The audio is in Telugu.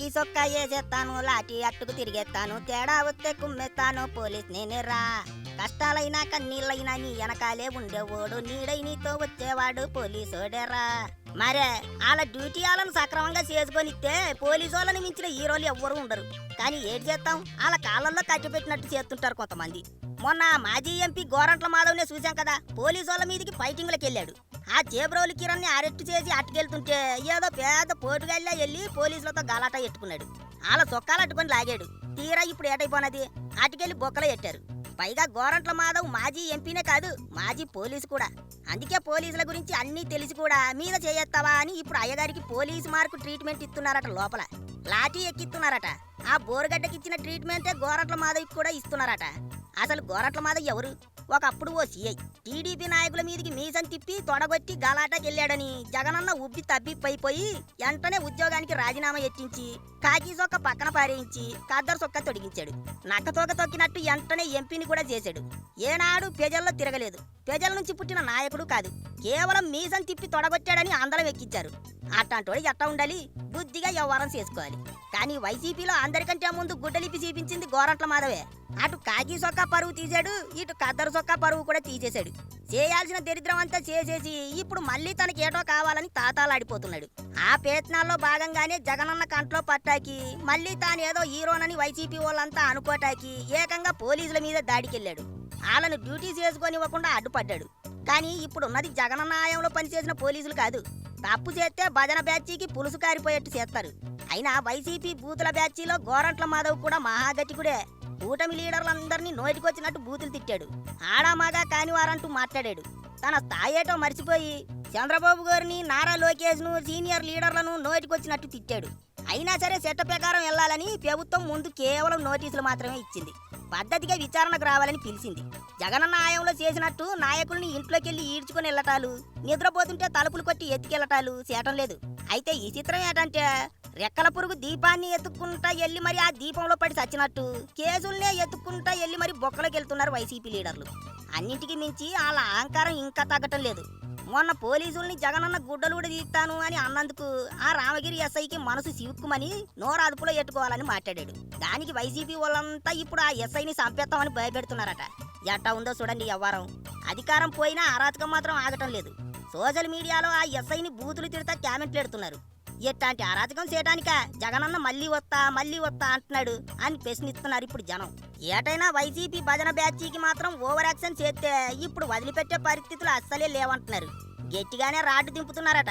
కాకి సొక్క వేసేస్తాను లాటి అట్టుకు తిరిగేస్తాను తేడా వస్తే కుమ్మేస్తాను పోలీస్ నేనేరా కష్టాలైనా కన్నీళ్ళైనా నీ వెనకాలే ఉండేవాడు నీడై నీతో వచ్చేవాడు పోలీసోడేరా మరే వాళ్ళ డ్యూటీ వాళ్ళని సక్రమంగా చేసుకొనిస్తే పోలీసు వాళ్ళని మించిన హీరోలు ఎవ్వరూ ఉండరు. కానీ ఏం చేస్తాం? వాళ్ళ కాళ్ళల్లో కట్టిపెట్టినట్టు చేస్తుంటారు కొంతమంది. మొన్న మాజీ ఎంపీ గోరంట్ల మాధవ్నే చూశాం కదా పోలీసు వాళ్ళ మీదకి ఫైటింగ్లకు వెళ్ళాడు ఆ జేబ్రౌలి కిరణ్ని అరెస్ట్ చేసి అట్టుకెళ్తుంటే ఏదో పేద పోటుగాళ్ళ వెళ్ళి పోలీసులతో గలాటా ఎట్టుకున్నాడు. వాళ్ళ చొక్కాలు అట్టుకొని లాగాడు. తీరా ఇప్పుడు ఏటైపోనది? అటుకెళ్ళి బొక్కలు ఎట్టారు? పైగా గోరంట్ల మాధవ్ మాజీ ఎంపీనే కాదు మాజీ పోలీసు కూడా. అందుకే పోలీసుల గురించి అన్నీ తెలిసి కూడా మీద చేయొత్తావా అని ఇప్పుడు అయ్యగారికి పోలీసు మార్కు ట్రీట్మెంట్ ఇస్తున్నారట లోపల. లాఠీ ఎక్కిస్తున్నారట. ఆ బోరుగడ్డకి ఇచ్చిన ట్రీట్మెంటే గోరంట్ల మాధవ్కి కూడా ఇస్తున్నారట. అసలు గోరంట్ల మాధవ్ ఎవరు? ఒకప్పుడు ఓ సీఐ టీడీపీ నాయకుల మీదికి మీసం తిప్పి తొడగొట్టి గలాటాకెళ్ళాడని జగనన్న ఉబ్బి తబ్బిప్పైపోయి వెంటనే ఉద్యోగానికి రాజీనామా ఎట్టించి కాకి సొక్క పక్కన పారేయించి కద్దరు సొక్క తొడిగించాడు. నక్కతోక తొక్కినట్టు వెంటనే ఎంపీని కూడా చేశాడు. ఏనాడు ప్రజల్లో తిరగలేదు. ప్రజల నుంచి పుట్టిన నాయకుడు కాదు. కేవలం మీసం తిప్పి తొడగొట్టాడని అందరం ఎక్కించారు అట్లాంటోడు ఎట్టా ఉండాలి? బుద్ధిగా వ్యవహారం చేసుకోవాలి. కానీ వైసీపీలో అందరికంటే ముందు గుడ్డలిపి చూపించింది గోరంట్ల మాధవే. అటు కాకి సొక్కా పరువు తీశాడు ఇటు కద్దరు సొక్కా పరువు కూడా తీసేశాడు. చేయాల్సిన దరిద్రం అంతా చేసేసి ఇప్పుడు మళ్ళీ తనకి ఏటో కావాలని తాతాలాడిపోతున్నాడు. ఆ ప్రయత్నాల్లో భాగంగానే జగనన్న కంట్లో పట్టాకి మళ్ళీ తాను ఏదో హీరోనని వైసీపీ వాళ్ళంతా అనుకోటాకి ఏకంగా పోలీసుల మీద దాడికెళ్ళాడు. వాళ్ళను డ్యూటీ చేసుకొని ఇవ్వకుండా అడ్డుపడ్డాడు. కానీ ఇప్పుడున్నది జగనన్న ఆయంలో పనిచేసిన పోలీసులు కాదు. తప్పు చేస్తే భజన బ్యాచీకి పులుసు కారిపోయేట్టు చేస్తారు. అయినా వైసీపీ బూతుల బ్యాచీలో గోరంట్ల మాధవ్ కూడా మహాగతికుడే. కూటమి లీడర్లందరినీ నోటికొచ్చినట్టు బూతులు తిట్టాడు. ఆడామాగా కానివారంటూ మాట్లాడాడు. తన స్థాయేటో మర్చిపోయి చంద్రబాబు గారిని నారా లోకేష్ను సీనియర్ లీడర్లను నోటికొచ్చినట్టు తిట్టాడు. అయినా సరే చట్ట ప్రకారం వెళ్ళాలని ప్రభుత్వం ముందు కేవలం నోటీసులు మాత్రమే ఇచ్చింది. పద్ధతిగా విచారణకు రావాలని పిలిచింది. జగనన్న ఆయంలో చేసినట్టు నాయకుల్ని ఇంట్లోకెళ్ళి ఈడ్చుకొని వెళ్ళటాలు నిద్రపోతుంటే తలుపులు కొట్టి ఎత్తుకెళ్ళటాలు చేయటం లేదు. అయితే ఈ చిత్రం ఏంటంటే రెక్కల పురుగు దీపాన్ని ఎత్తుక్కుంటా వెళ్ళి మరి ఆ దీపంలో పడి చచ్చినట్టు కేసుల్నే ఎత్తుక్కుంటా వెళ్ళి మరి బొక్కలోకి వెళ్తున్నారు వైసీపీ లీడర్లు. అన్నింటికి మించి వాళ్ళ అహంకారం ఇంకా తగ్గటం లేదు. మొన్న పోలీసుల్ని జగనన్న గుడ్డలు కూడా తీస్తాను అని అన్నందుకు ఆ రామగిరి ఎస్ఐకి మనసు సివుక్కుమని నోరు అదుపులో ఎట్టుకోవాలని మాట్లాడాడు. దానికి వైసీపీ వాళ్ళంతా ఇప్పుడు ఆ ఎస్ఐని చంపేస్తామని భయపెడుతున్నారట. ఎట్టా ఉందో చూడండి వ్యవహారం. అధికారం పోయినా అరాచకం మాత్రం ఆగటం లేదు. సోషల్ మీడియాలో ఆ ఎస్ఐని బూతులు తిడతా కామెంట్లు పెడుతున్నారు. ఎట్లాంటి అరాచకం చేయడానిక? జగనన్న మళ్ళీ వస్తా మళ్ళీ వస్తా అంటున్నాడు అని ప్రశ్నిస్తున్నారు ఇప్పుడు జనం. ఏటైనా వైసీపీ భజన బ్యాచీకి మాత్రం ఓవర్ యాక్షన్ చేస్తే ఇప్పుడు వదిలిపెట్టే పరిస్థితులు అస్సలే లేవంటున్నారు. గట్టిగానే రాడ్డు దింపుతున్నారట.